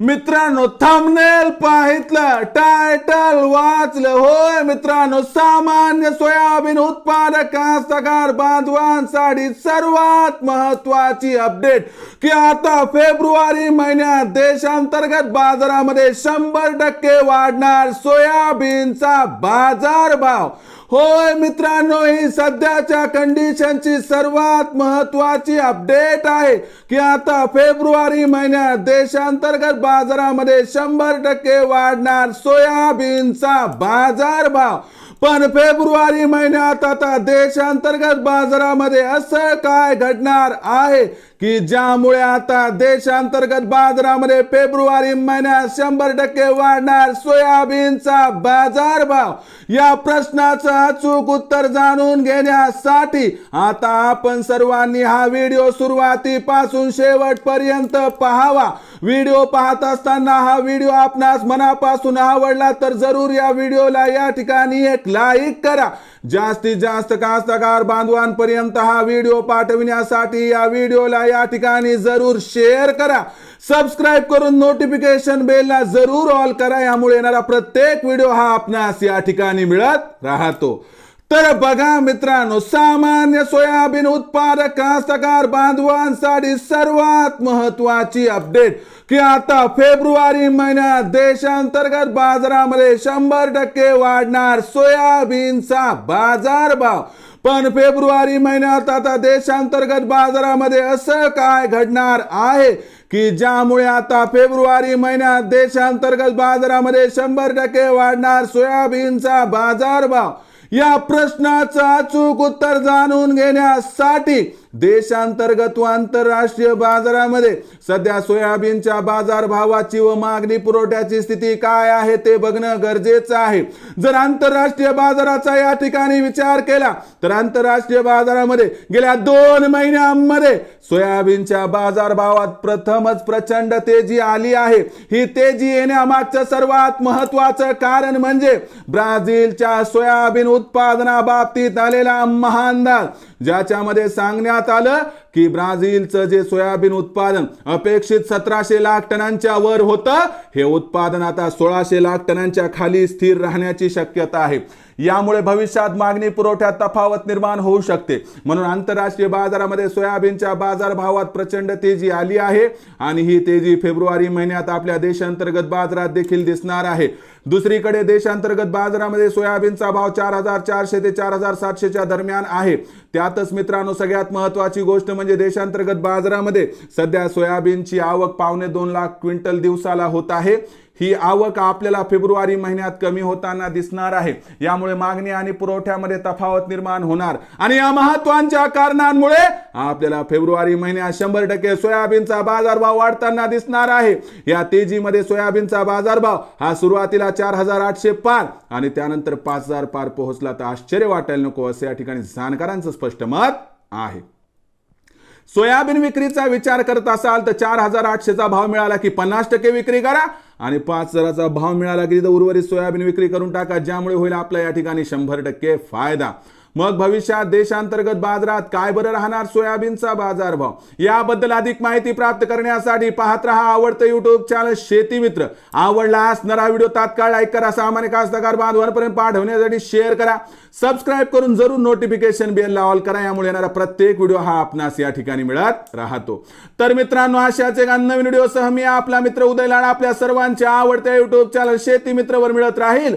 मित्रांनो थांबनेल पाहितलं टायटल वाचलं. होय मित्रांनो सामान्य सोयाबीन उत्पादक कास्तकार बांधवांसाठी सर्वात महत्वाची अपडेट की आता फेब्रुवारी महिन्यात देशांतर्गत बाजारामध्ये शंभर टक्के वाढणार सोयाबीनचा बाजारभाव. होय मित्रांनो ही सध्याच्या कंडिशनची सर्वात महत्वाची अपडेट आहे की आता फेब्रुवारी महिन्यात देशांतर्गत बाजारामध्ये शंभर टक्के वाढणार सोयाबीनचा बाजारभाव. पण फेब्रुवारी महिन्यात आता देशांतर्गत बाजारामध्ये असं काय घडणार आहे? की ज्यामुळे आता देशांतर्गत बाजारामध्ये फेब्रुवारी महिन्यात शंभर टक्के वाढणार सोयाबीनचा बाजारभाव या प्रश्नाचं अचूक उत्तर जाणून घेण्यासाठी आता आपण सर्वांनी हा व्हिडिओ सुरुवातीपासून शेवटपर्यंत पाहावा. व्हिडिओ पाहत असताना हा व्हिडिओ आपणास मनापासून आवडला तर जरूर या व्हिडिओला या ठिकाणी एक लाईक करा. जास्तीत जास्त कास्तकार बांधवांपर्यंत हा व्हिडिओ पाठविण्यासाठी या व्हिडिओला या ठिकाणी जरूर शेअर करा. सबस्क्राईब करून नोटिफिकेशन बेलला जरूर ऑल करा. यामुळे येणारा प्रत्येक व्हिडिओ हा आपणास या ठिकाणी मिळत राहतो. तर बघा मित्रांनो सामान्य सोयाबीन उत्पादक कास्तकार बांधवांसाठी सर्वात महत्वाची अपडेट की आता फेब्रुवारी महिन्यात देशांतर्गत बाजारामध्ये शंभर टक्के वाढणार सोयाबीनचा बाजारभाव. पण फेब्रुवारी महिन्यात आता देशांतर्गत बाजारामध्ये असं काय घडणार आहे की ज्यामुळे आता फेब्रुवारी महिन्यात देशांतर्गत बाजारामध्ये शंभर टक्के वाढणार सोयाबीनचा बाजारभाव? या प्रश्नाचं अचूक उत्तर जाणून घेण्यासाठी देशांतर्गत व आंतरराष्ट्रीय बाजारामध्ये सध्या सोयाबीनच्या बाजारभावाची व मागणी पुरवठ्याची स्थिती काय आहे ते बघणं गरजेचं आहे. जर आंतरराष्ट्रीय बाजाराचा या ठिकाणी विचार केला तर आंतरराष्ट्रीय बाजारामध्ये गेल्या दोन महिन्यांमध्ये सोयाबीनच्या बाजारभावात प्रथमच प्रचंड तेजी आली आहे. ही तेजी येण्यामागचं सर्वात महत्वाचं कारण म्हणजे ब्राझीलच्या सोयाबीन उत्पादनाबाबतीत आलेला महानदार ज्याच्यामध्ये सांगण्यात आलं की ब्राझीलचं जे सोयाबीन उत्पादन अपेक्षित सतराशे लाख टनांच्या वर होतं हे उत्पादन आता सोळाशे लाख टनांच्या खाली स्थिर राहण्याची शक्यता आहे. यामुळे भविष्यात मागणी पुरवठ्यात तफावत निर्माण होऊ शकते. म्हणून आंतरराष्ट्रीय बाजारामध्ये सोयाबीनच्या बाजारभावात प्रचंड तेजी आली आहे आणि ही तेजी फेब्रुवारी महिन्यात आपल्या देशांतर्गत बाजारात देखील दिसणार आहे. दुसरीकडे देशांतर्गत बाजारामध्ये सोयाबीनचा भाव चार हजार चारशे ते चार हजार सातशेच्या दरम्यान आहे. त्यातच मित्रांनो सगळ्यात महत्वाची गोष्ट म्हणजे म्हणजे देशांतर्गत बाजारामध्ये सध्या सोयाबीनची आवक पावणे दोन लाख क्विंटल दिवसाला होत आहे. ही आवक आपल्याला फेब्रुवारी महिन्यात कमी होताना दिसणार आहे. यामुळे मागणी आणि पुरवठ्यामध्ये तफावत निर्माण होणार. आणि या महत्त्वाच्या कारणांमुळे आपल्याला फेब्रुवारी महिन्यात शंभर टक्के सोयाबीनचा बाजारभाव वाढताना दिसणार आहे. या तेजीमध्ये सोयाबीनचा बाजारभाव हा सुरुवातीला चार हजार आठशे पार आणि त्यानंतर पाच हजार पार पोहोचला. तर आश्चर्य वाटायला नको असे या ठिकाणी जाणकारांचं स्पष्ट मत आहे. सोयाबीन विक्रीचा विचार करत असाल तर चार हजार आठशेचा भाव मिळाला की पन्नास टक्के विक्री करा आणि पाच हजाराचा भाव मिळाला की तर उर्वरित सोयाबीन विक्री करून टाका ज्यामुळे होईल आपला या ठिकाणी शंभर टक्के फायदा. मग भविष्यात देशांतर्गत बाजारात काय बरं राहणार सोयाबीनचा बाजारभाव? याबद्दल अधिक माहिती प्राप्त करण्यासाठी पाहत रहा आवडतं युट्यूब चॅनल शेती मित्र. आवडला असणारा व्हिडिओ तात्काळ लाईक करा. सामान्य कास्तकार बांधवांपर्यंत पाठवण्यासाठी शेअर करा. सबस्क्राईब करून जरूर नोटिफिकेशन बेल ऑल करा. यामुळे येणारा प्रत्येक व्हिडिओ हा आपणास या ठिकाणी मिळत राहतो. तर मित्रांनो अशाच एक नवीन व्हिडिओसह मी आपला मित्र उदय लाड आपल्या सर्वांच्या आवडत्या युट्यूब चॅनल शेती मित्रवर मिळत राहील.